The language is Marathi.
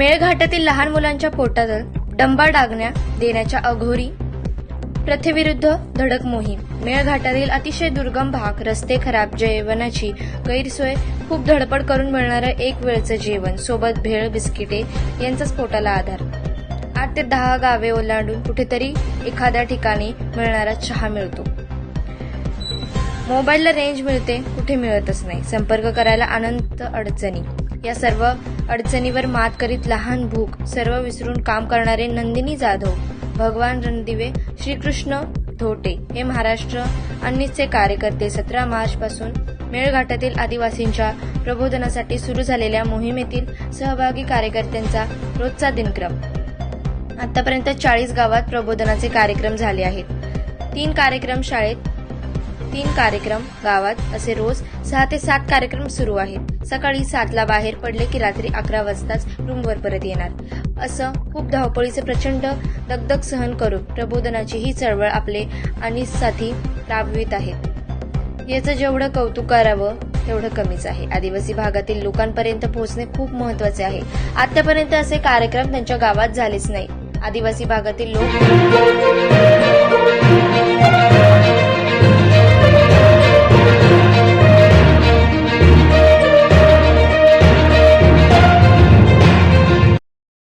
मेळघाटातील लहान मुलांच्या पोटात डंबा डागण्या देण्याच्या अघोरी प्रथेविरुद्ध धडक मोहीम. मेळघाटातील अतिशय दुर्गम भाग रस्ते खराब जेवणाची गैरसोय खूप धडपड करून मिळणारं एक वेळचं जेवण सोबत भेळ बिस्किटे यांचाच पोटाला आधार. आठ ते दहा गावे ओलांडून कुठेतरी एखाद्या ठिकाणी मिळणारा चहा मिळतो. मोबाईलला रेंज मिळते कुठे मिळतच नाही. संपर्क करायला अनंत अडचणी. या सर्व अडचणीवर मात करीत लहान भूक सर्व विसरून काम करणारे नंदिनी जाधव भगवान रणदिवे श्रीकृष्ण धोटे हे महाराष्ट्र अन्नीचे कार्यकर्ते. सतरा मार्च पासून मेळघाटातील आदिवासींच्या प्रबोधनासाठी सुरू झालेल्या मोहिमेतील सहभागी कार्यकर्त्यांचा रोजचा दिनक्रम. आतापर्यंत चाळीस गावात प्रबोधनाचे कार्यक्रम झाले आहेत. तीन कार्यक्रम शाळेत तीन कार्यक्रम गावात असे रोज सहा ते सात कार्यक्रम सुरू आहेत. सकाळी सातला बाहेर पडले की रात्री अकरा वाजताच रूमवर परत येणार. असं खूप धावपळीचे प्रचंड दगदग सहन करून प्रबोधनाची ही चळवळ आपले आणि साथी राबवित आहेत. याचं जेवढं कौतुक करावं तेवढं कमीच आहे. आदिवासी भागातील लोकांपर्यंत पोहोचणे खूप महत्त्वाचे आहे. आतापर्यंत असे कार्यक्रम त्यांच्या गावात झालेच नाही. आदिवासी भागातील लोक